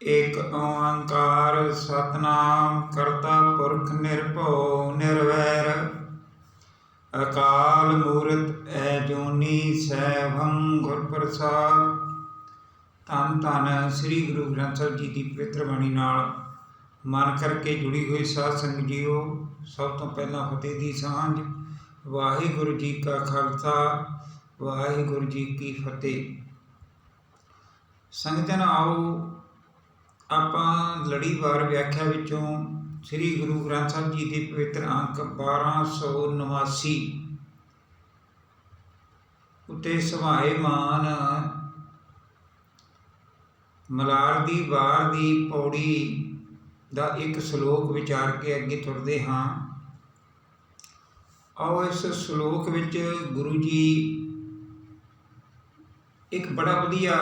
ਇਕ ਓੰਕਾਰ ਸਤਨਾਮ ਕਰਤਾ ਪੁਰਖ ਨਿਰਭਉ ਨਿਰਵੈਰ, ਅਕਾਲ ਮੂਰਤ ਐਜੂਨੀ ਸੈਭੰ ਗੁਰ ਪ੍ਰਸਾਦ ਧੰਨ ਧੰਨ ਸ੍ਰੀ ਗੁਰੂ ਗ੍ਰੰਥ ਸਾਹਿਬ ਜੀ ਦੀ ਪਵਿੱਤਰ ਬਾਣੀ ਨਾਲ ਮਨ ਕਰਕੇ ਜੁੜੀ ਹੋਈ ਸਾਧ ਸੰਗਤ ਜੀਓ, ਸਭ ਤੋਂ ਪਹਿਲਾਂ ਫਤਿਹ ਦੀ ਸਾਂਝ। ਵਾਹਿਗੁਰੂ ਜੀ ਕਾ ਖਾਲਸਾ, ਵਾਹਿਗੁਰੂ ਜੀ ਕੀ ਫਤਿਹ। ਸੰਗਤਨ ਆਓ ਆਪਾਂ ਲੜੀਵਾਰ ਵਿਆਖਿਆ ਵਿੱਚੋਂ ਸ੍ਰੀ ਗੁਰੂ ਗ੍ਰੰਥ ਸਾਹਿਬ ਜੀ ਦੇ ਪਵਿੱਤਰ ਅੰਕ 1289 ਉਤੇ ਸਭਾਏ ਮਾਨ ਮਲਾਰ ਦੀ ਵਾਰ ਦੀ ਪੌੜੀ ਦਾ ਇੱਕ ਸ਼ਲੋਕ ਵਿਚਾਰ ਕੇ ਅੱਗੇ ਤੁਰਦੇ ਹਾਂ। ਆਓ ਇਸ ਸ਼ਲੋਕ ਵਿੱਚ ਗੁਰੂ ਜੀ ਇੱਕ ਬੜਾ ਵਧੀਆ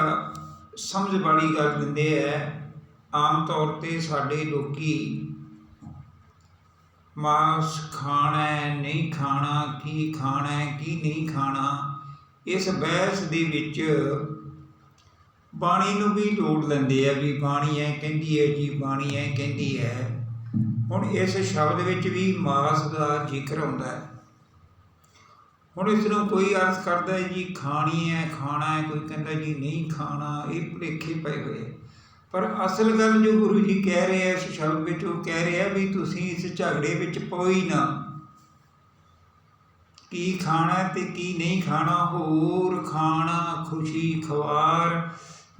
ਸਮਝ ਵਾਲੀ ਗੱਲ ਦਿੰਦੇ ਹੈ। ਆਮ ਤੌਰ ਤੇ ਸਾਡੇ ਲੋਕੀ ਮਾਸ ਖਾਣਾ ਨਹੀਂ ਖਾਣਾ, ਕੀ ਖਾਣਾ ਕੀ ਨਹੀਂ ਖਾਣਾ, ਇਸ ਬਹਿਸ ਦੇ ਵਿੱਚ ਬਾਣੀ ਨੂੰ ਵੀ ਜੋੜ ਲੈਂਦੇ ਆ ਵੀ ਬਾਣੀ ਐ ਕਹਿੰਦੀ ਹੈ ਜੀ, ਬਾਣੀ ਐ ਕਹਿੰਦੀ ਹੈ। ਹੁਣ ਇਸ ਸ਼ਬਦ ਵਿੱਚ ਵੀ ਮਾਸ ਦਾ ਜ਼ਿਕਰ ਆਉਂਦਾ ਹੈ। ਹੁਣ ਇਸ ਨੂੰ ਕੋਈ ਅਰਥ ਕਰਦਾ ਹੈ ਜੀ, ਖਾਣੀ ਹੈ, ਖਾਣਾ ਹੈ, ਕੋਈ ਕਹਿੰਦਾ ਜੀ, ਨਹੀਂ ਖਾਣਾ, ਇਹ ਭੁਲੇਖੇ ਪਏ ਹੋਏ ਪਰ ਅਸਲ ਗੱਲ ਜੋ ਗੁਰੂ ਜੀ ਕਹਿ ਰਹੇ ਆ, ਇਸ ਸ਼ਬਦ ਵਿੱਚ ਉਹ ਕਹਿ ਰਹੇ ਆ ਵੀ ਤੁਸੀਂ ਇਸ ਝਗੜੇ ਵਿੱਚ ਪੋਈ ਨਾ। ਕੀ ਖਾਣਾ ਹੈ ਤੇ ਕੀ ਨਹੀਂ ਖਾਣਾ, ਹੋਰ ਖਾਣਾ ਖੁਸ਼ੀ ਖਵਾਰ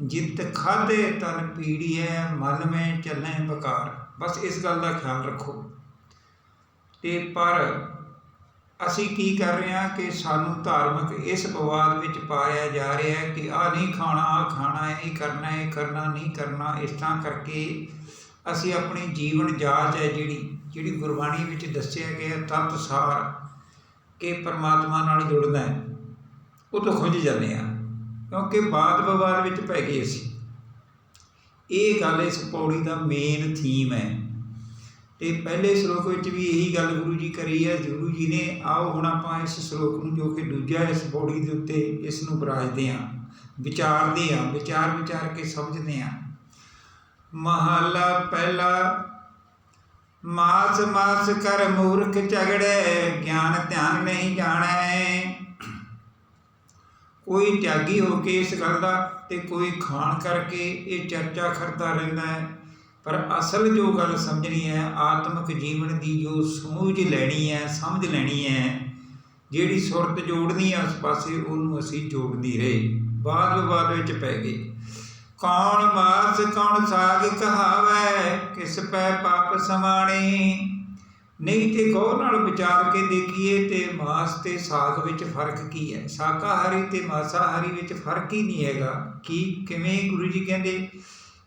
ਜਿਤ ਖਾਦੇ ਤਨ ਪੀੜੀ ਹੈ ਮਨ ਮੈਂ ਚੱਲੇ ਬਕਾਰ। ਬਸ ਇਸ ਗੱਲ ਦਾ ਖਿਆਲ ਰੱਖੋ। ਤੇ ਪਰ ਅਸੀਂ ਕੀ ਕਰ ਰਹੇ ਹਾਂ ਕਿ ਸਾਨੂੰ ਧਾਰਮਿਕ ਇਸ ਵਿਵਾਦ ਵਿੱਚ ਪਾਇਆ ਜਾ ਰਿਹਾ ਹੈ ਕਿ ਆ ਨਹੀਂ ਖਾਣਾ ਆ ਖਾਣਾ ਹੈ ਇਹ ਕਰਨਾ ਹੈ ਇਹ ਕਰਨਾ, ਨਹੀਂ ਕਰਨਾ, ਇਸ ਤਰ੍ਹਾਂ ਕਰਕੇ ਅਸੀਂ ਆਪਣੀ ਜੀਵਨ ਜਾਚ ਹੈ ਜਿਹੜੀ ਜਿਹੜੀ ਗੁਰਬਾਣੀ ਵਿੱਚ ਦੱਸਿਆ ਗਿਆ ਤਤ ਸਾਰ ਕਿ ਪਰਮਾਤਮਾ ਨਾਲ ਜੁੜਨਾ ਹੈ। ਉਹ ਤੋਂ ਖੁੰਝ ਜਾਂਦੇ ਆ ਕਿਉਂਕਿ ਬਾਦ ਵਿਵਾਦ ਵਿੱਚ ਪੈ ਗਏ ਅਸੀਂ। ਇਹ ਗੱਲ ਇਸ ਪੌੜੀ ਦਾ ਮੇਨ ਥੀਮ ਹੈ। ਤੇ ਪਹਿਲੇ ਸ਼ਲੋਕ ਵਿੱਚ ਵੀ ਇਹੀ ਗੱਲ ਗੁਰੂ ਜੀ ਕਰੀ ਹੈ, ਗੁਰੂ ਜੀ ਨੇ, ਆਓ ਹੁਣ ਆਪਾਂ ਇਸ ਸ਼ਲੋਕ ਨੂੰ ਜੋ ਕਿ ਦੂਜਾ ਇਸ ਪੌੜੀ ਦੇ ਉੱਤੇ ਇਸ ਨੂੰ ਬਰਾਜਦੇ ਹਾਂ, ਵਿਚਾਰਦੇ ਹਾਂ, ਵਿਚਾਰ ਵਿਚਾਰ ਕੇ ਸਮਝਦੇ ਹਾਂ। ਮਹਲਾ ਪਹਿਲਾ, ਮਾਸ ਮਾਸ ਕਰ ਮੂਰਖ ਝਗੜੇ, ਗਿਆਨ ਧਿਆਨ ਨਹੀਂ ਜਾਣੈ। ਕੋਈ ਤਿਆਗੀ ਹੋ ਕੇ ਇਸ ਗੱਲ ਦਾ ਤੇ ਕੋਈ ਖਾਣ ਕਰਕੇ ਇਹ ਚਰਚਾ ਕਰਦਾ ਰਹਿੰਦਾ ਹੈ। ਪਰ ਅਸਲ ਜੋ ਗੱਲ ਸਮਝਣੀ ਹੈ, ਆਤਮਿਕ ਜੀਵਨ ਦੀ ਜੋ ਸਮੂਝ ਲੈਣੀ ਹੈ, ਸਮਝ ਲੈਣੀ ਹੈ, ਜਿਹੜੀ ਸੁਰਤ ਜੋੜਨੀ ਹੈ, ਉਸ ਪਾਸੇ ਉਹਨੂੰ ਅਸੀਂ ਜੋੜਦੀ ਰਹੇ। ਬਾਦ ਵਿਵਾਦ ਵਿੱਚ ਪੈ ਗਏ। ਕੌਣ ਮਾਸ, ਕੌਣ ਸਾਗ ਕਹਾਵੈ, ਕਿਸ ਪੈ ਪਾਪ ਸਮਾਣੇ। ਨਹੀਂ ਤੇ ਗੌਰ ਨਾਲ ਵਿਚਾਰ ਕੇ ਦੇਖੀਏ ਤੇ ਮਾਸ ਤੇ ਸਾਗ ਵਿੱਚ ਫ਼ਰਕ ਕੀ ਹੈ? ਸ਼ਾਕਾਹਾਰੀ ਤੇ ਮਾਸਾਹਾਰੀ ਵਿੱਚ ਫ਼ਰਕ ਹੀ ਨਹੀਂ ਹੈਗਾ। ਕੀ, ਕਿਵੇਂ ਗੁਰੂ ਜੀ ਕਹਿੰਦੇ?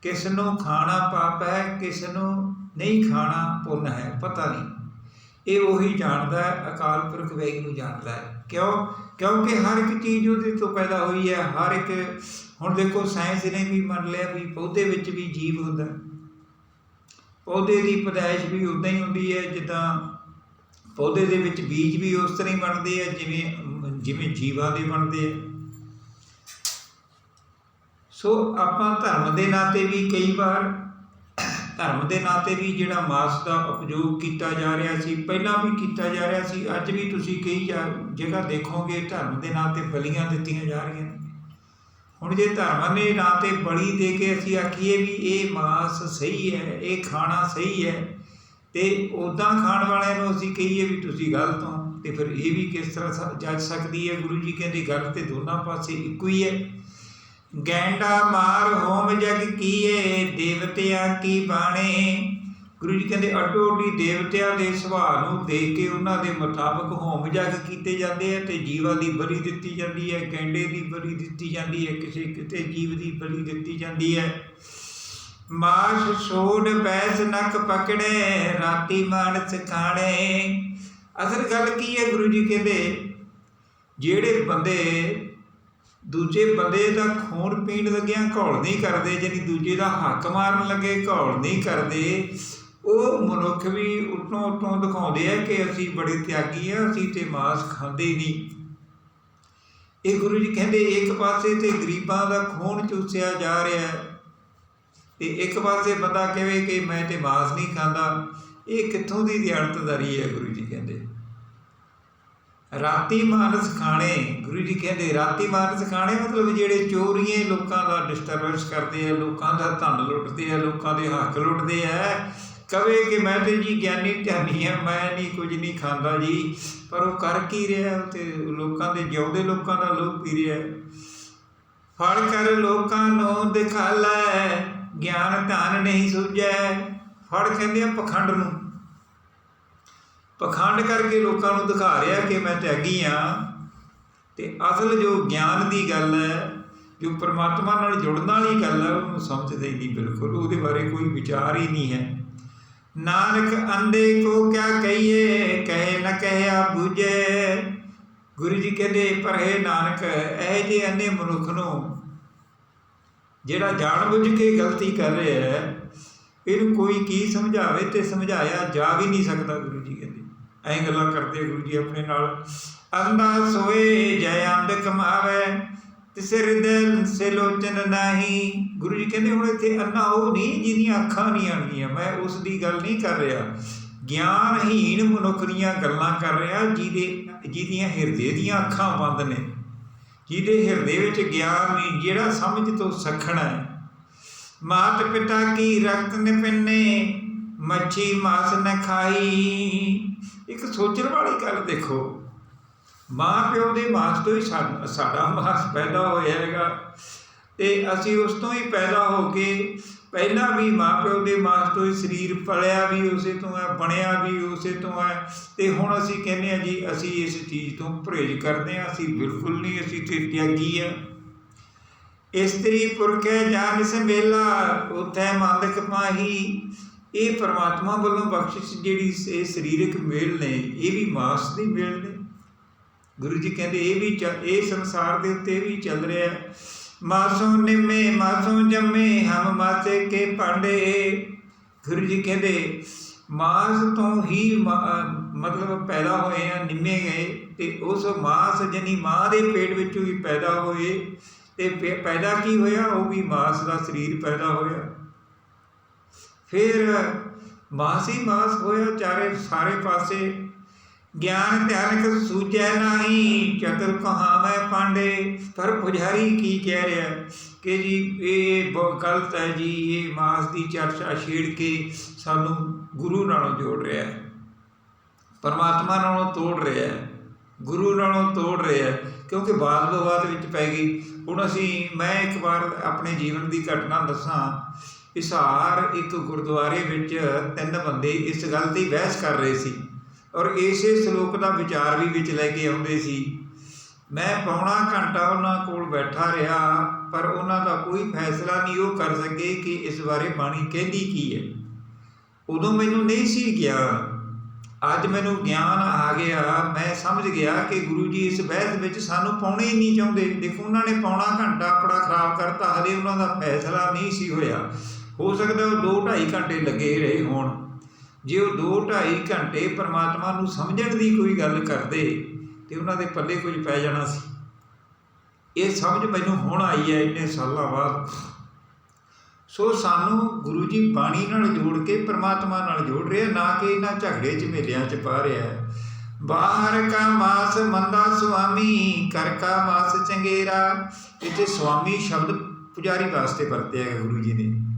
ਕਿਸ ਨੂੰ ਖਾਣਾ ਪਾਪ ਹੈ ਕਿਸ ਨੂੰ ਨਹੀਂ ਖਾਣਾ ਪੁੰਨ ਹੈ, ਪਤਾ ਨਹੀਂ। ਇਹ ਉਹੀ ਜਾਣਦਾ ਹੈ, ਅਕਾਲ ਪੁਰਖ ਵੈਗੁਰੂ ਜਾਣਦਾ ਹੈ। ਕਿਉਂ? ਕਿਉਂਕਿ ਹਰ ਇੱਕ ਚੀਜ਼ ਉਹਦੇ ਤੋਂ ਪੈਦਾ ਹੋਈ ਹੈ, ਹਰ ਇੱਕ, ਹੁਣ ਦੇਖੋ ਸਾਇੰਸ ਨੇ ਵੀ ਮੰਨ ਲਿਆ ਵੀ ਪੌਦੇ ਵਿੱਚ ਵੀ ਜੀਵ ਹੁੰਦਾ ਪੌਦੇ ਦੀ ਪਦਾਇਸ਼ ਵੀ ਉਦਾਂ ਹੀ ਹੁੰਦੀ ਹੈ, ਜਿੱਦਾਂ ਪੌਦੇ ਦੇ ਵਿੱਚ ਬੀਜ ਵੀ ਉਸ ਤਰ੍ਹਾਂ ਹੀ ਬਣਦੇ ਆ, ਜਿਵੇਂ ਜਿਵੇਂ ਜੀਵਾਂ ਦੇ ਬਣਦੇ ਆ। ਸੋ ਆਪਾਂ ਧਰਮ ਦੇ ਨਾਂ 'ਤੇ ਵੀ ਕਈ ਵਾਰ ਧਰਮ ਦੇ ਨਾਂ 'ਤੇ ਵੀ ਜਿਹੜਾ ਮਾਸ ਦਾ ਉਪਯੋਗ ਕੀਤਾ ਜਾ ਰਿਹਾ ਸੀ, ਪਹਿਲਾਂ ਵੀ ਕੀਤਾ ਜਾ ਰਿਹਾ ਸੀ, ਅੱਜ ਵੀ ਤੁਸੀਂ ਕਈ ਜਾ- ਜਗ੍ਹਾ ਦੇਖੋਗੇ ਧਰਮ ਦੇ ਨਾਂ 'ਤੇ ਬਲੀਆਂ ਦਿੱਤੀਆਂ ਜਾ ਰਹੀਆਂ ਹੁਣ ਜੇ ਧਰਮ ਦੇ ਨਾਂ 'ਤੇ ਬਲੀ ਦੇ ਕੇ ਅਸੀਂ ਆਖੀਏ ਵੀ ਇਹ ਮਾਸ ਸਹੀ ਹੈ, ਇਹ ਖਾਣਾ ਸਹੀ ਹੈ, ਤੇ ਉਦਾਂ ਖਾਣ ਵਾਲਿਆਂ ਨੂੰ ਅਸੀਂ ਕਹੀਏ ਵੀ ਤੁਸੀਂ ਗਲਤ ਹੋ, ਤੇ ਫਿਰ ਇਹ ਵੀ ਕਿਸ ਤਰ੍ਹਾਂ ਸ- ਜੱਜ ਸਕਦੀ ਹੈ? ਗੁਰੂ ਜੀ ਕਹਿੰਦੇ ਗੱਲ ਤੇ ਦੋਨਾਂ ਪਾਸੇ ਇੱਕੋ ਹੀ ਹੈ। ਗੈਂਡਾ ਮਾਰ ਹੋਮ ਜਗ ਕੀਏ, ਦੇਵਤਿਆਂ ਕੀ ਬਾਣੇ? ਗੁਰੂ ਜੀ ਕਹਿੰਦੇ ਅੱਡੋ ਅੱਡੀ ਦੇਵਤਿਆਂ ਦੇ ਸੁਭਾਅ ਨੂੰ ਦੇਖ ਕੇ ਉਹਨਾਂ ਦੇ ਮੁਤਾਬਕ ਹੋਮ ਜਗ ਕੀਤੇ ਜਾਂਦੇ ਆ ਤੇ ਜੀਵਾਂ ਦੀ ਬਲੀ ਦਿੱਤੀ ਜਾਂਦੀ ਹੈ, ਗੈਂਡੇ ਦੀ ਬਲੀ ਦਿੱਤੀ ਜਾਂਦੀ ਹੈ, ਕਿਸੇ ਕਿਤੇ ਜੀਵ ਦੀ ਬਲੀ ਦਿੱਤੀ ਜਾਂਦੀ ਹੈ। ਮਾਸ ਛੋੜ ਬੈਸ ਨੱਕ ਪਕੜੇ, ਰਾਤੀ ਮਾਨਸ ਖਾਣੇ। ਅਸਲ ਗੱਲ ਕੀ ਹੈ ਗੁਰੂ ਜੀ ਕਹਿੰਦੇ, ਜਿਹੜੇ ਬੰਦੇ ਦੂਜੇ ਬੰਦੇ ਦਾ ਖੂਨ ਪੀਣ ਲੱਗਿਆਂ ਘੋਲ ਨਹੀਂ ਕਰਦੇ ਜਾਨੀ ਦੂਜੇ ਦਾ ਹੱਕ ਮਾਰਨ ਲੱਗੇ ਘੋਲ ਨਹੀਂ ਕਰਦੇ, ਉਹ ਮਨੁੱਖ ਵੀ ਉਤੋਂ ਉਤੋਂ ਦਿਖਾਉਂਦੇ ਆ ਕਿ ਅਸੀਂ ਬੜੇ ਤਿਆਗੀ ਆ, ਅਸੀਂ ਤੇ ਮਾਸ ਖਾਂਦੇ ਨਹੀਂ। ਇਹ ਗੁਰੂ ਜੀ ਕਹਿੰਦੇ, ਇੱਕ ਪਾਸੇ ਤੇ ਗਰੀਬਾਂ ਦਾ ਖੂਨ ਚੂਸਿਆ ਜਾ ਰਿਹਾ ਹੈ, ਤੇ ਇੱਕ ਪਾਸੇ ਬੰਦਾ ਕਹੇ ਕਿ ਮੈਂ ਤੇ ਮਾਸ ਨਹੀਂ ਖਾਂਦਾ, ਇਹ ਕਿੱਥੋਂ ਦੀ ਦਿਆਲਤਦਾਰੀ ਹੈ ਗੁਰੂ ਜੀ ਕਹਿੰਦੇ? ਰਾਤੀ ਮਾਨਸ ਖਾਣੇ ਗੁਰੂ ਜੀ ਕਹਿੰਦੇ ਰਾਤੀ ਮਾਨਸ ਖਾਣੇ ਮਤਲਬ ਜਿਹੜੇ ਚੋਰੀਏ ਲੋਕਾਂ ਦਾ ਡਿਸਟਰਬੈਂਸ ਕਰਦੇ ਆ, ਲੋਕਾਂ ਦਾ ਧਨ ਲੁੱਟਦੇ ਆ, ਲੋਕਾਂ ਦੇ ਹੱਕ ਲੁੱਟਦੇ ਆ। ਕਵੇ ਕਿ ਮੈਂ ਤੇ ਜੀ ਗਿਆਨੀ ਧਿਆਨੀ ਆ, ਮੈਂ ਨਹੀਂ ਕੁਝ ਨਹੀਂ ਖਾਂਦਾ ਜੀ, ਪਰ ਉਹ ਕਰ ਕੀ ਰਿਹਾ ਉਹ ਤੇ ਲੋਕਾਂ ਦੇ ਜਿਉਂਦੇ ਲੋਕਾਂ ਦਾ ਲੋਭ ਪੀ ਰਿਹਾ। ਫੜ ਕਰ ਲੋਕਾਂ ਨੂੰ ਦਿਖਾਲਾ ਗਿਆਨ ਧਨ ਨਹੀਂ ਸੁਝੈ। ਫੜ ਕਹਿੰਦੇ ਆ ਪਖੰਡ ਨੂੰ। ਪਖੰਡ ਕਰਕੇ ਲੋਕਾਂ ਨੂੰ ਦਿਖਾ ਰਿਹਾ ਕਿ ਮੈਂ ਤਿਆਗੀ ਆ। ਤੇ ਅਸਲ ਜੋ ਗਿਆਨ ਦੀ ਗੱਲ ਹੈ, ਜੋ ਪਰਮਾਤਮਾ ਨਾਲ ਜੁੜਨ ਵਾਲੀ ਗੱਲ ਹੈ, ਉਹਨੂੰ ਸਮਝਦੇ ਹੀ ਨਹੀਂ ਬਿਲਕੁਲ। ਉਹਦੇ ਬਾਰੇ ਕੋਈ ਵਿਚਾਰ ਹੀ ਨਹੀਂ ਹੈ। ਨਾਨਕ ਅੰਦੇ ਕੋ ਕਿਆ ਕਹੀਏ, ਕਹੇ ਨ ਕਹਿਆ ਬੁਝੇ। ਗੁਰੂ ਜੀ ਕਹਿੰਦੇ, ਪਰ ਹੈ ਨਾਨਕ, ਇਹ ਜੇ ਅੰਨੇ ਮਨੁੱਖ ਨੂੰ ਜਿਹੜਾ ਜਾਣ ਬੁੱਝ ਕੇ ਗਲਤੀ ਕਰ ਰਿਹਾ ਹੈ, ਇਹਨੂੰ ਕੋਈ ਕੀ ਸਮਝਾਵੇ ਤੇ ਸਮਝਾਇਆ ਜਾ ਵੀ ਨਹੀਂ ਸਕਦਾ ਗੁਰੂ ਜੀ ਕਹਿੰਦੇ। ਐਂ ਗੱਲਾਂ ਕਰਦੇ ਗੁਰੂ ਜੀ ਆਪਣੇ ਨਾਲ। ਅੰਦਾ ਸੋਏ ਜੈ ਅੰਧ ਕਮਾਵੇ ਤਿਸ ਹਿਰਦੈ ਸੇ ਲੋਚਨ ਨਹੀਂ। ਗੁਰੂ ਜੀ ਕਹਿੰਦੇ ਹੁਣ ਇੱਥੇ ਅੰਨਾ ਉਹ ਨਹੀਂ ਜਿਹਦੀਆਂ ਅੱਖਾਂ ਨਹੀਂ ਆਣਗੀਆਂ ਮੈਂ ਉਸ ਦੀ ਗੱਲ ਨਹੀਂ ਕਰ ਰਿਹਾ। ਗਿਆਨਹੀਣ ਮਨੁੱਖ ਦੀਆਂ ਗੱਲਾਂ ਕਰ ਰਿਹਾ ਜਿਹਦੇ, ਜਿਹਦੀਆਂ ਹਿਰਦੇ ਦੀਆਂ ਅੱਖਾਂ ਬੰਦ ਨੇ। ਜਿਹਦੇ ਹਿਰਦੇ ਵਿੱਚ ਗਿਆਨ ਨਹੀਂ, ਜਿਹੜਾ ਸਮਝ ਤੋਂ ਸਖਣਾ ਹੈ। ਮਾਤ ਪਿਤਾ ਕੀ ਰਕਤ ਨ ਪਿੰਨੇ, ਮੱਛੀ ਮਾਸ ਨ ਖਾਈ। ਇੱਕ ਸੋਚਣ ਵਾਲੀ ਗੱਲ ਦੇਖੋ। ਮਾਂ ਪਿਓ ਦੇ ਮਾਸ ਤੋਂ ਹੀ ਸਾਡਾ ਮਾਸ ਪੈਦਾ ਹੋਇਆ ਹੈਗਾ। ਤੇ ਅਸੀਂ ਉਸ ਤੋਂ ਹੀ ਪੈਦਾ ਹੋ ਕੇ ਪਹਿਲਾਂ ਵੀ ਮਾਂ ਪਿਓ ਦੇ ਮਾਸ ਤੋਂ ਹੀ ਸਰੀਰ ਪਲਿਆ ਵੀ, ਉਸੇ ਤੋਂ ਹੈ, ਬਣਿਆ ਵੀ, ਉਸੇ ਤੋਂ ਹੈ। ਤੇ ਹੁਣ ਅਸੀਂ ਕਹਿੰਦੇ ਆ ਜੀ, ਅਸੀਂ ਇਸ ਚੀਜ਼ ਤੋਂ ਪਰਹੇਜ਼ ਕਰਦੇ ਆ ਅਸੀਂ ਬਿਲਕੁਲ ਨਹੀਂ ਅਸੀਂ ਤੇ ਤਿਆਗੀ ਆ ਇਸਤਰੀ ਪੁਰਖੇ ਜਾਨ ਸੰਭੇਲਾ ਉਥੇ ਮੰਦਕ ਪਾਹੀ ਇਹ ਪ੍ਰਮਾਤਮਾ ਵੱਲੋਂ ਬਖਸ਼ਿਸ਼ ਜਿਹੜੀ ਇਹ ਸਰੀਰਕ ਮੇਲ ਨੇ, ਇਹ ਵੀ ਮਾਸ ਦੀ ਮੇਲ ਨੇ। ਗੁਰੂ ਜੀ ਕਹਿੰਦੇ, ਇਹ ਵੀ ਚ- ਇਹ ਸੰਸਾਰ ਦੇ ਉੱਤੇ ਵੀ ਚੱਲ ਰਿਹਾ ਹੈ। ਮਾਸੋਂ ਨਿੰਮੇ, ਮਾਸੋਂ ਜੰਮੇ, ਹਮ ਮਾਸੇ ਕੇ ਪਾਂਡੇ ਗੁਰੂ ਜੀ ਕਹਿੰਦੇ, ਮਾਸ ਤੋਂ ਹੀ ਮਾ- ਮਤਲਬ ਪੈਦਾ ਹੋਏ ਆ, ਨਿੰਮੇ ਗਏ। ਤੇ ਉਸ ਮਾਸ ਜਨੀ ਮਾਂ ਦੇ ਪੇਟ ਵਿੱਚੋਂ ਹੀ ਪੈਦਾ ਹੋਏ। ਤੇ ਪੈ- ਪੈਦਾ ਕੀ ਹੋਇਆ? ਉਹ ਵੀ ਮਾਸ ਦਾ ਸਰੀਰ ਪੈਦਾ ਹੋਇਆ। ਫਿਰ ਮਾਸ ਹੀ ਮਾਸ ਹੋਇਆ ਚਾਰੇ ਸਾਰੇ ਪਾਸੇ। ਗਿਆਨ ਧਿਆਨਕ ਸੂਝੈ ਨਹੀਂ, ਚਤੁਰ ਕਹਾਵੇਂ ਪਾਂਡੇ। ਪਰ ਪੁਜਾਰੀ ਕੀ ਕਹਿ ਰਿਹਾ? ਕਿ ਜੀ, ਇਹ ਬਹੁਤ ਗਲਤ ਹੈ ਜੀ, ਇਹ ਮਾਸ ਦੀ ਚਰਚਾ ਛੇੜ ਕੇ ਸਾਨੂੰ ਗੁਰੂ ਨਾਲੋਂ ਜੋੜ ਰਿਹਾ ਹੈ। ਪਰਮਾਤਮਾ ਨਾਲੋਂ ਤੋੜ ਰਿਹਾ ਹੈ। ਗੁਰੂ ਨਾਲੋਂ ਤੋੜ ਰਿਹਾ ਹੈ। ਕਿਉਂਕਿ ਬਾਦ ਵਿਵਾਦ ਵਿੱਚ ਪੈ ਗਈ। ਹੁਣ ਅਸੀਂ, ਮੈਂ ਇੱਕ ਵਾਰ ਆਪਣੇ ਜੀਵਨ ਦੀ ਘਟਨਾ ਦੱਸਾਂ। ਇਸਹਾਰ ਇੱਕ ਗੁਰਦੁਆਰੇ ਵਿੱਚ ਤਿੰਨ ਬੰਦੇ ਇਸ ਗੱਲ ਦੀ ਬਹਿਸ ਕਰ ਰਹੇ ਸੀ ਔਰ ਇਸੇ ਸ਼ਲੋਕ ਦਾ ਵਿਚਾਰ ਵੀ ਵਿੱਚ ਲੈ ਕੇ ਆਉਂਦੇ ਸੀ। ਮੈਂ ਪੌਣਾ ਘੰਟਾ ਉਹਨਾਂ ਕੋਲ ਬੈਠਾ ਰਿਹਾ, ਪਰ ਉਹਨਾਂ ਦਾ ਕੋਈ ਫੈਸਲਾ ਨਹੀਂ ਉਹ ਕਰ ਸਕੇ ਕਿ ਇਸ ਬਾਰੇ ਬਾਣੀ ਕਹਿੰਦੀ ਕੀ ਹੈ। ਉਦੋਂ ਮੈਨੂੰ ਨਹੀਂ ਸੀ ਗਿਆਨ ਅੱਜ ਮੈਨੂੰ ਗਿਆਨ ਆ ਗਿਆ। ਮੈਂ ਸਮਝ ਗਿਆ ਕਿ ਗੁਰੂ ਜੀ ਇਸ ਬਹਿਸ ਵਿੱਚ ਸਾਨੂੰ ਪਾਉਣੇ ਹੀ ਨਹੀਂ ਚਾਹੁੰਦੇ। ਦੇਖੋ, ਉਹਨਾਂ ਨੇ ਪੌਣਾ ਘੰਟਾ ਆਪਣਾ ਖਰਾਬ ਕਰਤਾ ਹਲੇ ਉਹਨਾਂ ਦਾ ਫੈਸਲਾ ਨਹੀਂ ਸੀ ਹੋਇਆ। ਹੋ ਸਕਦਾ ਉਹ 2.5 ਘੰਟੇ ਲੱਗੇ ਰਹੇ ਹੋਣ। ਜੇ ਉਹ 2.5 ਘੰਟੇ ਪਰਮਾਤਮਾ ਨੂੰ ਸਮਝਣ ਦੀ ਕੋਈ ਗੱਲ ਕਰਦੇ, ਤੇ ਉਹਨਾਂ ਦੇ ਪੱਲੇ ਕੁਝ ਪੈ ਜਾਣਾ ਸੀ। ਇਹ ਸਮਝ ਮੈਨੂੰ ਹੁਣ ਆਈ ਹੈ ਇੰਨੇ ਸਾਲਾਂ ਬਾਅਦ। ਸੋ ਸਾਨੂੰ ਗੁਰੂ ਜੀ ਬਾਣੀ ਨਾਲ ਜੋੜ ਕੇ, ਪ੍ਰਮਾਤਮਾ ਨਾਲ ਜੋੜ ਰਿਹਾ, ਨਾ ਕਿ ਇਹਨਾਂ ਝਗੜੇ ਝਮੇਲਿਆਂ 'ਚ ਪਾ ਰਿਹਾ। ਹੈ ਬਾਹਰ ਕਾ ਮਾਸ ਮੰਦਾ ਸੁਆਮੀ, ਕਰ ਕਾ ਮਾਸ ਚੰਗੇਰਾ। ਇੱਥੇ ਸੁਆਮੀ ਸ਼ਬਦ ਪੁਜਾਰੀ ਵਾਸਤੇ ਵਰਤਿਆ ਹੈ ਗੁਰੂ ਜੀ ਨੇ।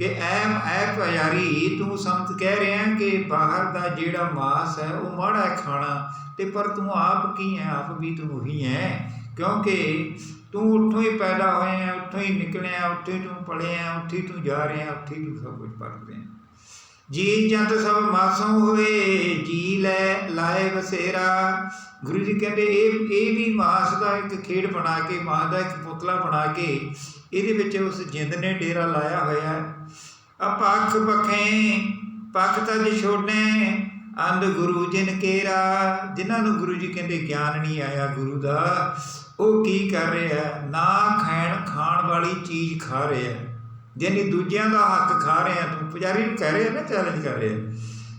ਕਿ ਐ ਐ ਪੁਜਾਰੀ ਤੂੰ ਸੰਤ ਕਹਿ ਰਿਹਾ ਕਿ ਬਾਹਰ ਦਾ ਜਿਹੜਾ ਮਾਸ ਹੈ, ਉਹ ਮਾੜਾ ਹੈ ਖਾਣਾ, ਤੇ ਪਰ ਤੂੰ ਆਪ ਕੀ ਹੈ? ਆਪ ਵੀ ਤੂੰ ਉਹੀ ਹੈ। ਕਿਉਂਕਿ ਤੂੰ ਉੱਥੋਂ ਹੀ ਪੈਦਾ ਹੋਇਆ ਉੱਥੋਂ ਹੀ ਨਿਕਲਿਆ ਉੱਥੇ ਤੂੰ ਪੜਿਆ ਉੱਥੇ ਤੂੰ ਜਾ ਰਿਹਾ, ਉੱਥੇ ਹੀ ਤੂੰ ਸਭ ਕੁਝ ਪੜ ਰਿਹਾ ਜੀ ਜੰਤ ਸਭ ਮਾਸੋਂ ਹੋਏ, ਜੀ ਲੈ ਲਾਏ ਵਸੇਰਾ। ਗੁਰੂ ਜੀ ਕਹਿੰਦੇ, ਇਹ ਇਹ ਵੀ ਮਾਸ ਦਾ ਇੱਕ ਖੇਡ ਬਣਾ ਕੇ ਮਾਸ ਦਾ ਇੱਕ ਪੁਤਲਾ ਬਣਾ ਕੇ ਇਹਦੇ ਵਿੱਚ ਉਸ ਜਿੰਦ ਨੇ ਡੇਰਾ ਲਾਇਆ ਹੋਇਆ ਹੈ। ਅਪੱਖ ਬਖੇ ਪੱਖ ਤਜ ਛੋੜਨੇ ਅੰਧ ਗੁਰੂ ਜਿਨ ਕੇਰਾ, ਜਿਨ੍ਹਾਂ ਨੂੰ ਗੁਰੂ ਜੀ ਕਹਿੰਦੇ ਗਿਆਨ ਨਹੀਂ ਆਇਆ ਗੁਰੂ ਦਾ, ਉਹ ਕੀ ਕਰ ਰਿਹਾ ਨਾ ਖਾਣ ਖਾਣ ਵਾਲੀ ਚੀਜ਼ ਖਾ ਰਿਹਾ ਹੈ। ਯਾਨੀ ਦੂਜਿਆਂ ਦਾ ਹੱਕ ਖਾ ਰਿਹਾ ਤੂੰ ਪੁਜਾਰੀ ਨੂੰ ਕਹਿ ਰਿਹਾ ਨਾ ਚੈਲੰਜ ਕਰ ਰਿਹਾ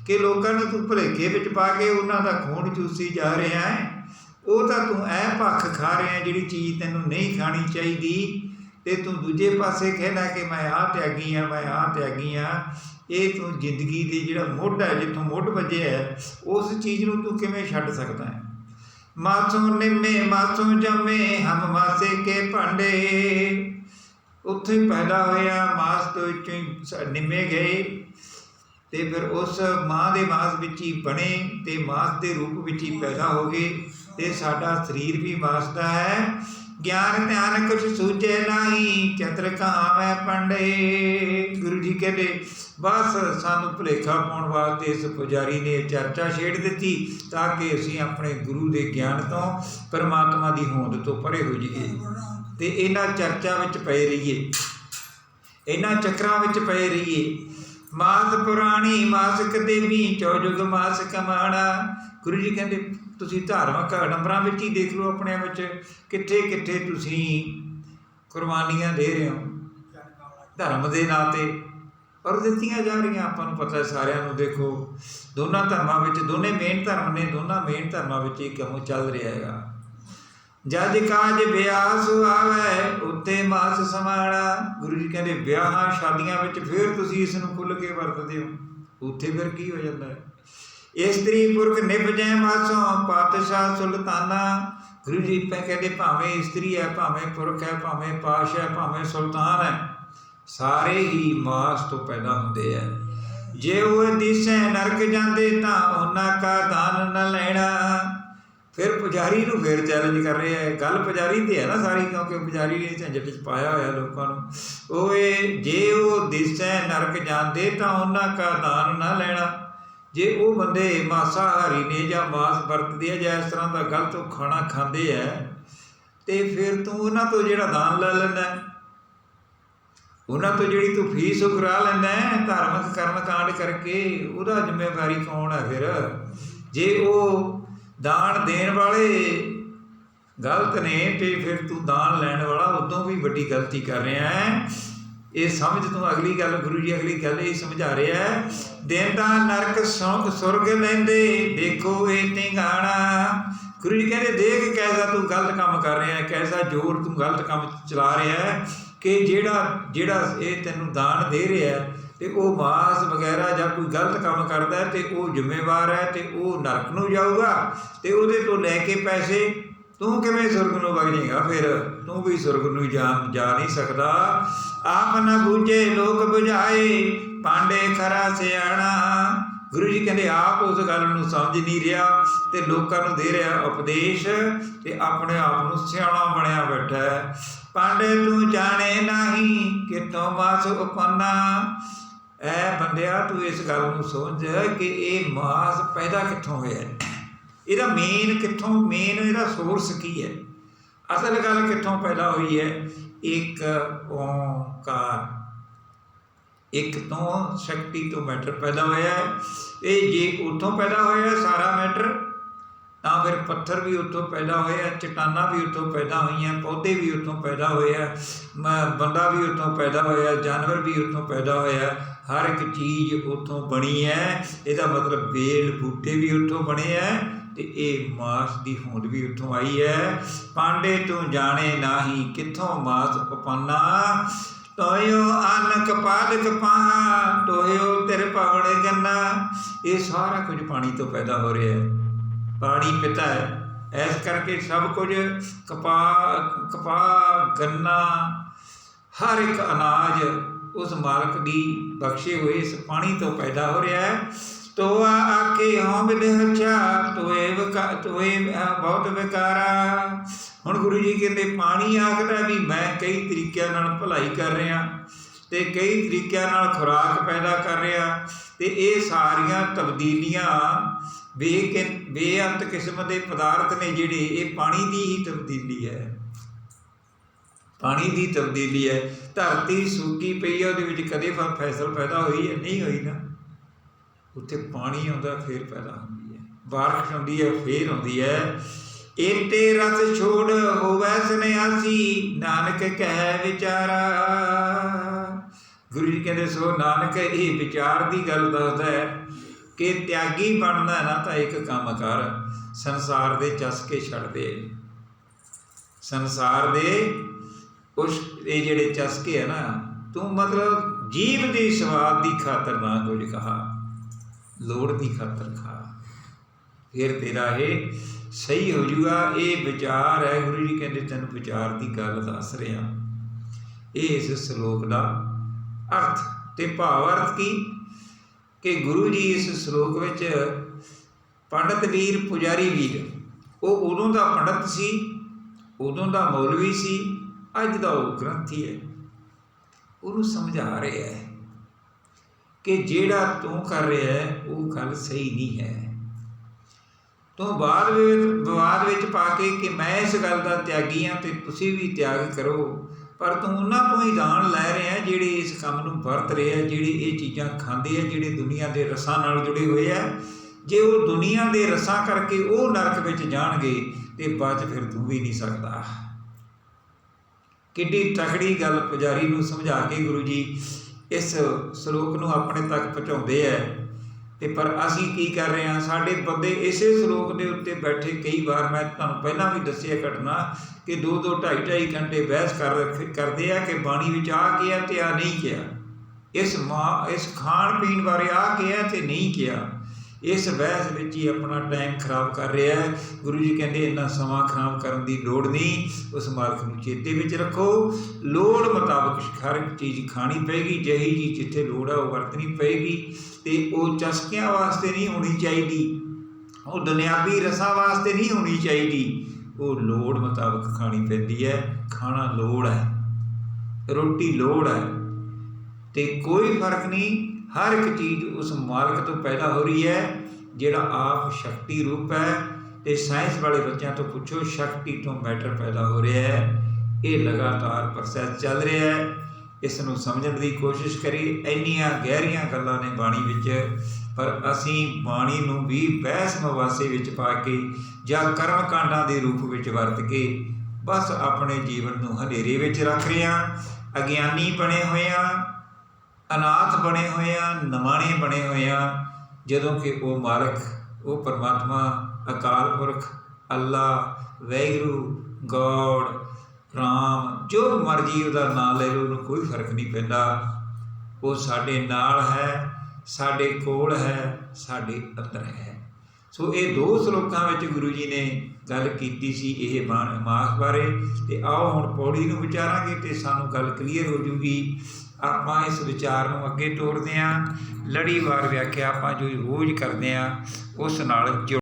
ਕਿ ਲੋਕਾਂ ਨੂੰ ਤੂੰ ਭਲੇਖੇ ਵਿੱਚ ਪਾ ਕੇ ਉਹਨਾਂ ਦਾ ਖੂਨ ਚੂਸੀ ਜਾ ਰਿਹਾ ਹੈ। ਉਹ ਤਾਂ ਤੂੰ ਐ ਭੱਖ ਖਾ ਰਿਹਾ ਜਿਹੜੀ ਚੀਜ਼ ਤੈਨੂੰ ਨਹੀਂ ਖਾਣੀ ਚਾਹੀਦੀ। ਤੇ ਤੂੰ ਦੂਜੇ ਪਾਸੇ ਕਹਿਣਾ ਕਿ ਮੈਂ ਆਹ ਤਿਆਗੀ ਆ, ਮੈਂ ਆਹ ਤਿਆਗੀ ਆ। ਇਹ ਤੂੰ ਜ਼ਿੰਦਗੀ ਦੇ ਜਿਹੜਾ ਮੁੱਢ ਹੈ, ਜਿੱਥੋਂ ਮੁੱਢ ਵੱਜਿਆ ਹੈ, ਉਸ ਚੀਜ਼ ਨੂੰ ਤੂੰ ਕਿਵੇਂ ਛੱਡ ਸਕਦਾ ਹੈ? ਮਾਸੋਂ ਨਿੰਮੇ, ਮਾਸੋਂ ਜੰਮੇ, ਹਮ ਮਾਸੇ ਕੇ ਭਾਂਡੇ। ਉੱਥੇ ਹੀ ਪੈਦਾ ਹੋਇਆ, ਮਾਸ ਤੋਂ ਵਿੱਚੋਂ ਨਿੰਮੇ ਗਏ। ਤੇ ਫਿਰ ਉਸ ਮਾਂ ਦੇ ਮਾਸ ਵਿੱਚ ਹੀ ਬਣੇ ਤੇ ਮਾਸ ਦੇ ਰੂਪ ਵਿੱਚ ਹੀ ਪੈਦਾ ਹੋ ਗਏ। ਤੇ ਸਾਡਾ ਸਰੀਰ ਵੀ ਮਾਸ ਦਾ ਹੈ। ਗਿਆਨ ਧਿਆਨ ਕੁਛ ਸੂਝੇ ਨਹੀਂ, ਚਤਰ ਕਹਾਵੇਂ ਪੰਡੇ। ਗੁਰੂ ਜੀ ਕਹਿੰਦੇ, ਬਸ ਸਾਨੂੰ ਭੁਲੇਖਾ ਪਾਉਣ ਵਾਸਤੇ ਇਸ ਪੁਜਾਰੀ ਨੇ ਚਰਚਾ ਛੇੜ ਦਿੱਤੀ, ਤਾਂ ਕਿ ਅਸੀਂ ਆਪਣੇ ਗੁਰੂ ਦੇ ਗਿਆਨ ਤੋਂ ਪਰਮਾਤਮਾ ਦੀ ਹੋਂਦ ਤੋਂ ਪਰੇ ਹੋ ਜਾਈਏ। ਤੇ ਇਹਨਾਂ ਚਰਚਾ ਵਿੱਚ ਪਏ ਰਹੀਏ। ਇਹਨਾਂ ਚੱਕਰਾਂ ਵਿੱਚ ਪਏ ਰਹੀਏ। ਮਾਸ ਪੁਰਾਣੀ ਮਾਸਕ ਦੇਵੀ, ਚੌਜੁਗ ਮਾਸ ਕਮਾਣਾ ਗੁਰੂ ਜੀ ਕਹਿੰਦੇ ਤੁਸੀਂ ਧਾਰਮਿਕ ਅਡੰਬਰਾਂ ਵਿੱਚ ਹੀ ਦੇਖ ਲਓ ਆਪਣੇ ਵਿੱਚ, ਕਿੱਥੇ ਕਿੱਥੇ ਤੁਸੀਂ ਕੁਰਬਾਨੀਆਂ ਦੇ ਰਹੇ ਹੋ। ਧਰਮ ਦੇ ਨਾਂ ਤੇ ਪਰ ਦਿੱਤੀਆਂ ਜਾ ਰਹੀਆਂ, ਆਪਾਂ ਨੂੰ ਪਤਾ ਸਾਰਿਆਂ ਨੂੰ ਦੇਖੋ। ਦੋਨਾਂ ਧਰਮਾਂ ਵਿੱਚ, ਦੋਨੇ ਮੇਨ ਧਰਮ ਨੇ, ਦੋਨਾਂ ਮੇਨ ਧਰਮਾਂ ਵਿੱਚ ਇਹ ਕੰਮ ਚੱਲ ਰਿਹਾ ਹੈਗਾ। ਜਦ ਕਾਜ ਵਿਆਸ ਸੁਆਵੇ ਉੱਤੇ ਮਾਸ ਸਮਾਣਾ। ਗੁਰੂ ਜੀ ਕਹਿੰਦੇ, ਵਿਆਹਾਂ, ਸ਼ਾਦੀਆਂ ਵਿੱਚ ਫਿਰ ਤੁਸੀਂ ਇਸ ਨੂੰ ਖੁੱਲ ਕੇ ਵਰਤਦੇ ਹੋ। ਉੱਥੇ ਫਿਰ ਕੀ ਹੋ ਜਾਂਦਾ ਹੈ? ਇਸਤਰੀ ਪੁਰਖ ਨਿਭਜੈ ਮਾਸੋਂ, ਪਾਤਸ਼ਾਹ ਸੁਲਤਾਨਾ। ਗੁਰੂ ਜੀ ਪੈ ਕਹਿੰਦੇ, ਭਾਵੇਂ ਇਸਤਰੀ ਹੈ, ਭਾਵੇਂ ਪੁਰਖ ਹੈ, ਭਾਵੇਂ ਪਾਸ਼ ਹੈ, ਭਾਵੇਂ ਸੁਲਤਾਨ ਹੈ, ਸਾਰੇ ਹੀ ਮਾਸ ਤੋਂ ਪੈਦਾ ਹੁੰਦੇ ਹੈ ਜੇ ਉਹ ਦਿਸੈ ਨਰਕ ਜਾਂਦੇ ਤਾਂ ਉਹਨਾਂ ਕਾ ਦਾਨ ਨ ਲੈਣਾ। ਫਿਰ ਪੁਜਾਰੀ ਨੂੰ ਫਿਰ ਚੈਲੰਜ ਕਰ ਰਿਹਾ ਹੈ ਗੱਲ ਪੁਜਾਰੀ ਤੇ ਹੈ ਨਾ ਸਾਰੀ, ਕਿਉਂਕਿ ਪੁਜਾਰੀ ਨੇ ਝੰਜਟ ਚ ਪਾਇਆ ਹੋਇਆ ਲੋਕਾਂ ਨੂੰ। ਓਏ ਜੇ ਉਹ ਦਿਸੈ ਨਰਕ ਜਾਂਦੇ ਤਾਂ ਉਹਨਾਂ ਕਾ ਦਾਨ ਨਾ ਲੈਣਾ। ਜੇ ਉਹ ਬੰਦੇ ਮਾਸਾਹਾਰੀ ਨੇ ਜਾਂ ਮਾਸ ਵਰਤਦੇ ਆ ਜਾਂ ਇਸ ਤਰ੍ਹਾਂ ਦਾ ਗਲਤ ਉਹ ਖਾਣਾ ਖਾਂਦੇ ਆ, ਤੇ ਫਿਰ ਤੂੰ ਉਹਨਾਂ ਤੋਂ ਜਿਹੜਾ ਦਾਨ ਲੈ ਲੈਂਦਾ ਉਹਨਾਂ ਤੋਂ ਜਿਹੜੀ ਤੂੰ ਫੀਸ ਉਹ ਕਰਾ ਲੈਂਦਾ ਧਾਰਮਿਕ ਕਰਮ ਕਾਂਡ ਕਰਕੇ, ਉਹਦਾ ਜ਼ਿੰਮੇਵਾਰੀ ਕੌਣ ਹੈ ਫਿਰ? ਜੇ ਉਹ ਦਾਨ ਦੇਣ ਵਾਲੇ ਗਲਤ ਨੇ, ਤੇ ਫਿਰ ਤੂੰ ਦਾਨ ਲੈਣ ਵਾਲਾ ਉਦੋਂ ਵੀ ਵੱਡੀ ਗਲਤੀ ਕਰ ਰਿਹਾ ਹੈ। ਇਹ ਸਮਝ ਤੂੰ ਅਗਲੀ ਗੱਲ, ਗੁਰੂ ਜੀ ਅਗਲੀ ਗੱਲ ਇਹ ਸਮਝਾ ਰਿਹਾ ਹੈ ਦਿਨ ਦਾ ਨਰਕ ਸੌਂਕ ਸੁਰਗ ਲੈਂਦੇ ਦੇਖੋ ਇਹ ਟਿੰਗਾਣਾ। ਗੁਰੂ ਜੀ ਕਹਿੰਦੇ, ਦੇਖ ਕੈਸਾ ਤੂੰ ਗਲਤ ਕੰਮ ਕਰ ਰਿਹਾ ਹੈ, ਕੈਸਾ ਜ਼ੋਰ ਤੂੰ ਗਲਤ ਕੰਮ ਚਲਾ ਰਿਹਾ ਹੈ ਕਿ ਜਿਹੜਾ ਜਿਹੜਾ ਇਹ ਤੈਨੂੰ ਦਾਨ ਦੇ ਰਿਹਾ ਹੈ ਤੇ ਉਹ ਮਾਸ ਵਗੈਰਾ ਜਾਂ ਕੋਈ ਗਲਤ ਕੰਮ ਕਰਦਾ ਹੈ ਤੇ ਉਹ ਜ਼ਿੰਮੇਵਾਰ ਹੈ ਤੇ ਉਹ ਨਰਕ ਨੂੰ ਜਾਊਗਾ ਤੇ ਉਹਦੇ ਤੋਂ ਲੈ ਕੇ ਪੈਸੇ ਤੂੰ ਕਿਵੇਂ ਸੁਰਗ ਨੂੰ ਵਗ ਜਾਏਗਾ ਫਿਰ? ਤੂੰ ਵੀ ਸੁਰਗ ਨੂੰ ਜਾਣ ਜਾ ਨਹੀਂ ਸਕਦਾ। ਆਪ ਨਾ ਬੂਝੇ ਲੋਕ ਬੁਝਾਏ, ਪਾਂਡੇ ਖਰਾ ਸਿਆਣਾ। ਗੁਰੂ ਜੀ ਕਹਿੰਦੇ, ਆਪ ਉਸ ਗੱਲ ਨੂੰ ਸਮਝ ਨਹੀਂ ਰਿਹਾ ਤੇ ਲੋਕਾਂ ਨੂੰ ਦੇ ਰਿਹਾ ਉਪਦੇਸ਼ ਤੇ ਆਪਣੇ ਆਪ ਨੂੰ ਸਿਆਣਾ ਬਣਿਆ ਬੈਠਾ ਹੈ। ਪਾਂਡੇ ਤੂੰ ਜਾਣੇ ਨਹੀਂ ਕਿਤੋਂ ਮਾਸ ਉਪੰਨਾ? ਐ ਬੰਦਿਆ, ਤੂੰ ਇਸ ਗੱਲ ਨੂੰ ਸਮਝ ਕਿ ਇਹ ਮਾਸ ਪੈਦਾ ਕਿੱਥੋਂ ਹੋਇਆ ਹੈ? ਇਹਦਾ ਮੇਨ ਕਿੱਥੋਂ ਮੇਨ ਇਹਦਾ ਸੋਰਸ ਕੀ ਹੈ? ਅਸਲ ਗੱਲ ਕਿੱਥੋਂ ਪੈਦਾ ਹੋਈ ਹੈ? ਇੱਕ ਓੰਕਾਰ। ਇੱਕ ਤੋਂ ਸ਼ਕਤੀ ਤੋਂ ਮੈਟਰ ਪੈਦਾ ਹੋਇਆ ਹੈ। ਇਹ ਜੇ ਉੱਥੋਂ ਪੈਦਾ ਹੋਇਆ ਸਾਰਾ ਮੈਟਰ ਤਾਂ ਫਿਰ ਪੱਥਰ ਵੀ ਉੱਥੋਂ ਪੈਦਾ ਹੋਇਆ ਚਟਾਨਾਂ ਵੀ ਉੱਥੋਂ ਪੈਦਾ ਹੋਈਆਂ, ਪੌਦੇ ਵੀ ਉੱਥੋਂ ਪੈਦਾ ਹੋਇਆ ਮ- ਬੰਦਾ ਵੀ ਉੱਥੋਂ ਪੈਦਾ ਹੋਇਆ ਜਾਨਵਰ ਵੀ ਉੱਥੋਂ ਪੈਦਾ ਹੋਇਆ ਹਰ ਇੱਕ ਚੀਜ਼ ਉੱਥੋਂ ਬਣੀ ਹੈ। ਇਹਦਾ ਮਤਲਬ ਵੇਲ, ਬੂਟੇ ਵੀ ਉੱਥੋਂ ਬਣੇ ਹੈ। ਤੇ ਇਹ ਮਾਸ ਦੀ ਹੋਂਦ ਵੀ ਉੱਥੋਂ ਆਈ ਹੈ। ਪਾਂਡੇ ਤੂੰ ਜਾਣੇ ਨਾਹੀ ਕਿੱਥੋਂ ਮਾਸ ਉਪੰਨਾ? ਤੋਇਓ ਅਨ ਕਪਾਲਕ ਪਾਹਾ, ਤੋਇਓ ਤੇਰੇ ਪਾਵਣੇ ਗੰਨਾ ਇਹ ਸਾਰਾ ਕੁਝ ਪਾਣੀ ਤੋਂ ਪੈਦਾ ਹੋ ਰਿਹਾ ਹੈ। ਪਾਣੀ ਪਿਤਾ ਹੈ। ਇਸ ਕਰਕੇ ਸਭ ਕੁਝ ਕਪਾ ਕਪਾ ਗੰਨਾ, ਹਰ ਇੱਕ ਅਨਾਜ ਉਸ ਮਾਲਕ ਦੀ ਬਖਸ਼ੇ ਹੋਏ ਇਸ ਪਾਣੀ ਤੋਂ ਪੈਦਾ ਹੋ ਰਿਹਾ ਹੈ। ਤੋਆ ਆਕੇ ਹਉ ਮਿਲੇ ਹਛਾ, ਤੋਏ ਵਕਾ, ਤੋਏ ਬਹੁਤ ਵਿਕਾਰਾ। ਹੁਣ ਗੁਰੂ ਜੀ ਕਹਿੰਦੇ, ਪਾਣੀ ਆਖਦਾ ਵੀ ਮੈਂ ਕਈ ਤਰੀਕਿਆਂ ਨਾਲ ਭਲਾਈ ਕਰ ਰਿਹਾ ਤੇ ਕਈ ਤਰੀਕਿਆਂ ਨਾਲ ਖੁਰਾਕ ਪੈਦਾ ਕਰ ਰਿਹਾ ਤੇ ਇਹ ਸਾਰੀਆਂ ਤਬਦੀਲੀਆਂ ਬੇ ਬੇਅੰਤ ਕਿਸਮ ਦੇ ਪਦਾਰਥ ਨੇ ਜਿਹੜੇ, ਇਹ ਪਾਣੀ ਦੀ ਹੀ ਤਬਦੀਲੀ ਹੈ। ਪਾਣੀ ਦੀ ਤਬਦੀਲੀ ਹੈ। ਧਰਤੀ ਸੁੱਕੀ ਪਈ ਹੈ, ਉਹਦੇ ਵਿੱਚ ਕਦੇ ਫ- ਫਸਲ ਪੈਦਾ ਹੋਈ ਹੈ? ਨਹੀਂ ਹੋਈ ਨਾ। ਉੱਥੇ ਪਾਣੀ ਆਉਂਦਾ, ਫੇਰ ਪੈਦਾ ਹੁੰਦੀ ਹੈ। ਬਾਰਿਸ਼ ਹੁੰਦੀ ਹੈ, ਫੇਰ ਆਉਂਦੀ ਹੈ। ਏਤੇ ਰਸ ਛੋੜ ਹੋਵੇ ਸੰਨਿਆਸੀ, ਨਾਨਕ ਕਹਿ ਵਿਚਾਰਾ। ਗੁਰੂ ਜੀ ਕਹਿੰਦੇ, ਸੋ ਨਾਨਕ ਇਹ ਵਿਚਾਰ ਦੀ ਗੱਲ ਦੱਸਦਾ ਹੈ ਕਿ ਤਿਆਗੀ ਬਣਨਾ ਨਾ ਤਾਂ ਇੱਕ ਕੰਮ ਕਰ, ਸੰਸਾਰ ਦੇ ਚਸਕੇ ਛੱਡ ਦੇ। ਸੰਸਾਰ ਦੇ ਉਸ, ਇਹ ਜਿਹੜੇ ਚਸਕੇ ਹੈ ਨਾ, ਤੂੰ ਮਤਲਬ ਜੀਵ ਦੀ ਸਵਾਦ ਦੀ ਖਾਤਰ ਨਾ ਕੁਝ ਕਹਾ। ਲੋੜ ਦੀ ਖਾਤਰ ਖਾ। ਫਿਰ ਤੇਰਾ ਇਹ ਸਹੀ ਹੋ ਜੂਗਾ, ਇਹ ਵਿਚਾਰ ਹੈ, ਗੁਰੂ ਜੀ ਕਹਿੰਦੇ ਤੈਨੂੰ ਵਿਚਾਰ ਦੀ ਗੱਲ ਦੱਸ ਰਿਹਾ। ਇਹ ਇਸ ਸ਼ਲੋਕ ਦਾ ਅਰਥ ਤੇ ਭਾਵ ਅਰਥ ਕੀ? ਕਿ ਗੁਰੂ ਜੀ ਇਸ ਸ਼ਲੋਕ ਵਿੱਚ ਪੰਡਤ ਵੀਰ, ਪੁਜਾਰੀ ਵੀਰ, ਉਹ ਉਦੋਂ ਦਾ ਪੰਡਤ ਸੀ, ਉਦੋਂ ਦਾ ਮੌਲਵੀ ਸੀ, ਅੱਜ ਦਾ ਉਹ ਗ੍ਰੰਥੀ ਹੈ। ਉਹਨੂੰ ਸਮਝਾ ਰਿਹਾ ਹੈ। ਕਿ ਜਿਹੜਾ ਤੂੰ ਕਰ ਰਿਹਾ ਹੈ, ਉਹ ਗੱਲ ਸਹੀ ਨਹੀਂ ਹੈ। ਤੂੰ ਬਾਅਦ ਵਿੱਚ ਵਿਵਾਦ ਵਿੱਚ ਪਾ ਕੇ ਕਿ ਮੈਂ ਇਸ ਗੱਲ ਦਾ ਤਿਆਗੀ ਹਾਂ ਤੇ ਤੁਸੀਂ ਵੀ ਤਿਆਗ ਕਰੋ। ਪਰ ਤੂੰ ਉਹਨਾਂ ਤੋਂ ਹੀ ਦਾਨ ਲੈ ਰਿਹਾ ਜਿਹੜੇ ਇਸ ਕੰਮ ਨੂੰ ਵਰਤ ਰਹੇ ਆ ਜਿਹੜੇ ਇਹ ਚੀਜ਼ਾਂ ਖਾਂਦੇ ਆ ਜਿਹੜੇ ਦੁਨੀਆ ਦੇ ਰਸਾਂ ਨਾਲ ਜੁੜੇ ਹੋਏ ਆ ਜੇ ਉਹ ਦੁਨੀਆ ਦੇ ਰਸਾਂ ਕਰਕੇ ਉਹ ਨਰਕ ਵਿੱਚ ਜਾਣਗੇ, ਤੇ ਬਾਅਦ 'ਚ ਫਿਰ ਤੂੰ ਵੀ ਨਹੀਂ ਸਕਦਾ। ਕਿੱਡੀ ਤਕੜੀ ਗੱਲ ਪੁਜਾਰੀ ਨੂੰ ਸਮਝਾ ਕੇ ਗੁਰੂ ਜੀ ਇਸ ਸ਼ਲੋਕ ਨੂੰ ਆਪਣੇ ਤੱਕ ਪਹੁੰਚਾਉਂਦੇ ਐ ਤੇ ਪਰ ਅਸੀਂ ਕੀ ਕਰ ਰਹੇ ਹਾਂ? ਸਾਡੇ ਬੰਦੇ ਇਸੇ ਸ਼ਲੋਕ ਦੇ ਉੱਤੇ ਬੈਠੇ ਕਈ ਵਾਰ। ਮੈਂ ਤੁਹਾਨੂੰ ਪਹਿਲਾਂ ਵੀ ਦੱਸਿਆ ਘਟਨਾ ਕਿ ਦੋ ਦੋ, ਢਾਈ ਢਾਈ ਘੰਟੇ ਬਹਿਸ ਕਰ ਕਰਦੇ ਆ ਕਿ ਬਾਣੀ ਵਿੱਚ ਆ ਗਿਆ ਤੇ ਆ ਨਹੀਂ ਕਿਹਾ। ਇਸ ਮਾਂ, ਇਸ ਖਾਣ ਪੀਣ ਬਾਰੇ ਆ ਗਿਆ ਤੇ ਨਹੀਂ ਕਿਹਾ। ਇਸ ਬਹਿਸ ਵਿੱਚ ਹੀ ਆਪਣਾ ਟਾਈਮ ਖਰਾਬ ਕਰ ਰਿਹਾ ਹੈ। ਗੁਰੂ ਜੀ ਕਹਿੰਦੇ, ਇੰਨਾ ਸਮਾਂ ਖਰਾਬ ਕਰਨ ਦੀ ਲੋੜ ਨਹੀਂ। ਉਸ ਮਾਲਕ ਨੂੰ ਚੇਤੇ ਵਿੱਚ ਰੱਖੋ। ਲੋੜ ਮੁਤਾਬਕ ਹਰ ਚੀਜ਼ ਖਾਣੀ ਪਏਗੀ। ਜਿਹੀ ਜੀ ਜਿੱਥੇ ਲੋੜ ਹੈ ਉਹ ਵਰਤਣੀ ਪਏਗੀ। ਤੇ ਉਹ ਚਸਕਿਆਂ ਵਾਸਤੇ ਨਹੀਂ ਹੋਣੀ ਚਾਹੀਦੀ। ਉਹ ਦੁਨਿਆਵੀ ਰਸਾਂ ਵਾਸਤੇ ਨਹੀਂ ਹੋਣੀ ਚਾਹੀਦੀ। ਉਹ ਲੋੜ ਮੁਤਾਬਕ ਖਾਣੀ ਪੈਂਦੀ ਹੈ। ਖਾਣਾ ਲੋੜ ਹੈ। ਰੋਟੀ ਲੋੜ ਹੈ। ਤੇ ਕੋਈ ਫ਼ਰਕ ਨਹੀਂ। ਹਰ ਇੱਕ ਚੀਜ਼ ਉਸ ਮਾਲਕ ਤੋਂ ਪੈਦਾ ਹੋ ਰਹੀ ਹੈ, ਜਿਹੜਾ ਆਪ ਸ਼ਕਤੀ ਰੂਪ ਹੈ ਤੇ ਸਾਇੰਸ ਵਾਲੇ ਬੱਚਿਆਂ ਤੋਂ ਪੁੱਛੋ ਸ਼ਕਤੀ ਤੋਂ ਮੈਟਰ ਪੈਦਾ ਹੋ ਰਿਹਾ ਹੈ। ਇਹ ਲਗਾਤਾਰ ਪ੍ਰੋਸੈਸ ਚੱਲ ਰਿਹਾ ਹੈ। ਇਸ ਨੂੰ ਸਮਝਣ ਦੀ ਕੋਸ਼ਿਸ਼ ਕਰੀ, ਇੰਨੀਆਂ ਗਹਿਰੀਆਂ ਗੱਲਾਂ ਨੇ ਬਾਣੀ ਵਿੱਚ, ਪਰ ਅਸੀਂ ਬਾਣੀ ਨੂੰ ਵੀ ਬਹਿਸ ਮਵਾਸੇ ਵਿੱਚ ਪਾ ਕੇ ਜਾਂ ਕਰਮ ਕਾਂਡਾਂ ਦੇ ਰੂਪ ਵਿੱਚ ਵਰਤ ਕੇ ਬਸ ਆਪਣੇ ਜੀਵਨ ਨੂੰ ਹਨੇਰੇ ਵਿੱਚ ਰੱਖ ਰਹੇ ਹਾਂ। ਅਗਿਆਨੀ ਬਣੇ ਹੋਏ ਹਾਂ। ਅਨਾਥ ਬਣੇ ਹੋਏ ਆ ਨਵਾਣੇ ਬਣੇ ਹੋਏ ਆ, ਜਦੋਂ ਕਿ ਉਹ ਮਾਲਕ, ਉਹ ਪਰਮਾਤਮਾ, ਅਕਾਲ ਪੁਰਖ ਅੱਲਾ ਵੈਗਰੂ, ਗੋਡ, ਰਾਮ, ਜੋ ਮਰਜ਼ੀ ਉਹਦਾ ਨਾਮ ਲੈ ਲਓ, ਉਹਨੂੰ ਕੋਈ ਫ਼ਰਕ ਨਹੀਂ ਪੈਂਦਾ। ਉਹ ਸਾਡੇ ਨਾਲ ਹੈ, ਸਾਡੇ ਕੋਲ ਹੈ, ਸਾਡੇ ਅੰਦਰ ਹੈ। ਸੋ ਇਹ ਦੋ ਸ਼ਲੋਕਾਂ ਵਿੱਚ ਗੁਰੂ ਜੀ ਨੇ ਗੱਲ ਕੀਤੀ ਸੀ ਇਹ ਬਾਣ ਮਾਸ ਬਾਰੇ। ਤੇ ਆਓ ਹੁਣ ਪੌੜੀ ਨੂੰ ਵਿਚਾਰਾਂਗੇ ਤੇ ਸਾਨੂੰ ਗੱਲ ਕਲੀਅਰ ਹੋ ਜੂਗੀ। ਆਪਾਂ ਇਸ ਵਿਚਾਰ ਨੂੰ ਅੱਗੇ ਤੋਰਦੇ ਹਾਂ। ਲੜੀਵਾਰ ਵਿਆਖਿਆ ਆਪਾਂ ਜੋ ਰੋਜ਼ ਕਰਦੇ ਹਾਂ, ਉਸ ਨਾਲ ਜੁੜ